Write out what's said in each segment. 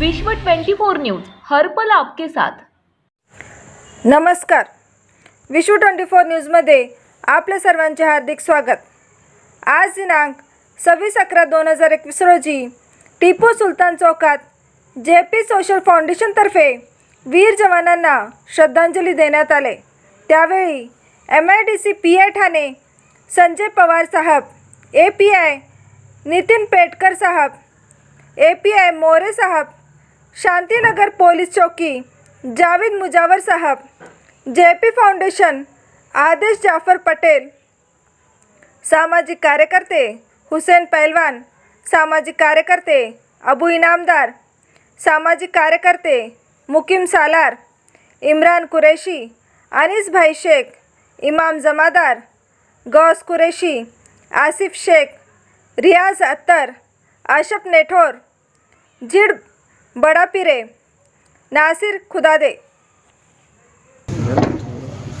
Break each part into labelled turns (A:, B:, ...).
A: विश्व 24 न्यूज हर्पल आपके साथ.
B: नमस्कार. विश्व ट्वेंटी फोर न्यूजमध्ये आपल्या सर्वांचे हार्दिक स्वागत. आज दिनांक सव्वीस अकरा दोन हजार एकवीस रोजी टिपू सुलतान चौकात जे पी सोशल फाउंडेशनतर्फे वीर जवानांना श्रद्धांजली देण्यात आले. त्यावेळी M I D C P I Thane Sanjay Pawar sahab A P I Nitin Petkar sahab A P I More sahab Shantinagar police चौकी, जावेद मुजावर साहब, जेपी फाउंडेशन, आदेश जाफ़र पटेल, सामाजिक कार्यकर्ते हुसैन पहलवान, सामाजिक कार्यकर्ते अबू इनामदार, सामाजिक कार्यकर्ते मुकीम सालार, इमरान कुरेशी, अनीस भाई शेख, इमाम जमादार, गौस कुरेशी, आसिफ शेख, रियाज अत्तर आशफ नेठोर, जिड बड़ा पिरे नासिर खुदादे.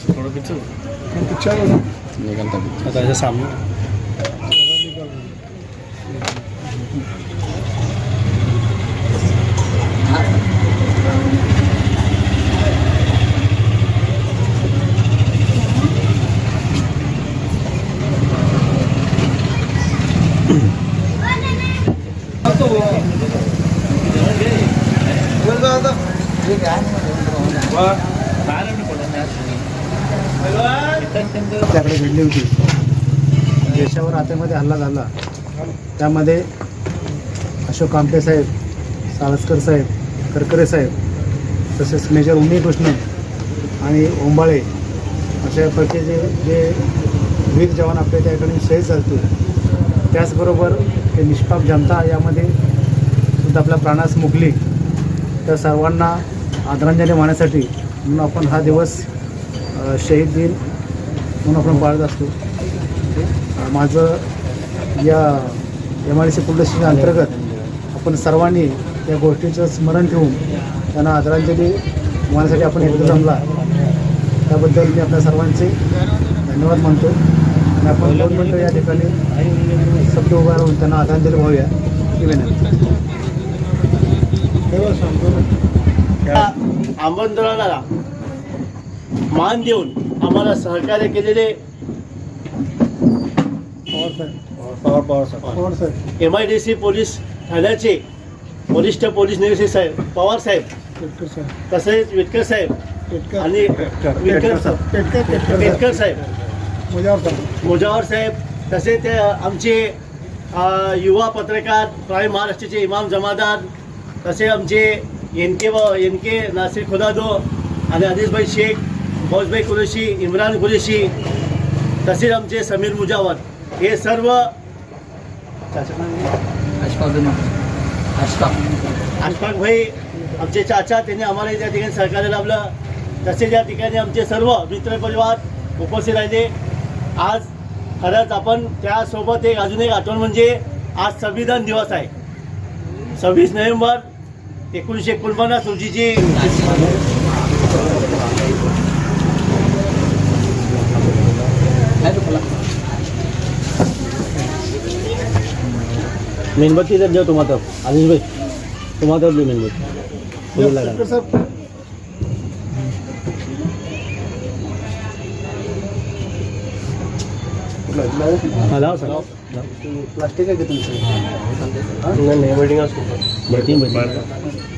C: थोडं पिक्चर सामने.
D: त्याकडे घडली होती. देशावर आतमध्ये हल्ला झाला. त्यामध्ये अशोक कामटे साहेब साळसकर साहेब करकरे साहेब तसेच मेजर उन्नी कृष्ण आणि ओंबाळे अशा प्रकारचे जे वीर जवान आपल्या त्या ठिकाणी शहीद झाले. त्याचबरोबर ते निष्पाप जनता यामध्ये सुद्धा आपल्या प्राणास मुकली. त्या सर्वांना आदरांजली वाहण्यासाठी म्हणून आपण हा दिवस शहीद दिन म्हणून आपण पाळत असतो. माझं या M I D C police अंतर्गत आपण सर्वांनी या गोष्टीचं स्मरण ठेवून त्यांना आदरांजली वाहण्यासाठी आपण एकत्र जमला. त्याबद्दल मी आपल्या सर्वांचे धन्यवाद मानतो. आणि आपण दोन मिनटं या ठिकाणी शब्द उभा राहून त्यांना आदरांजली व्हाव्या ही विनंती
E: या आमंत्रणाला मान देऊन आम्हाला सहकार्य केलेले M I D C police ठाण्याचे वरिष्ठ पोलीस निरीक्षक साहेब पवार साहेब. तसेच विटकर साहेब आणि विटकर साहेब.
D: मुजावर साहेब.
E: मुजावर साहेब. तसेच ते आमचे युवा पत्रकार प्राईम महाराष्ट्राचे इमाम जमादार तसे आमचे एन के व एन के नासिर खुदादो आणि अनिसभाई शेख फौजभाई कुरेशी इम्रान कुरेशी तसेच आमचे समीर मुजावर हे सर्व अशफाक भाई आमचे चाचा त्यांनी आम्हाला त्या ठिकाणी सहकार्य लाभलं तसेच या ठिकाणी आमचे सर्व मित्रपरिवार उपस्थित राहिले आज खरंच आपण त्यासोबत एक अजून एक आठवण म्हणजे आज संविधान दिवस आहे सव्वीस नोव्हेंबर एकोणीसशे एकोणपन्नास रोजीची मेणबत्ती तर देऊ तुम्हाला अनिश भाई तुम्हाला तर देऊ मेणबत्ती लागा.
D: पेटकर साहेब
E: हा, लावा. सर.
D: प्लास्टिक आहे का तुमचं?
E: नाही वेटिंग असतो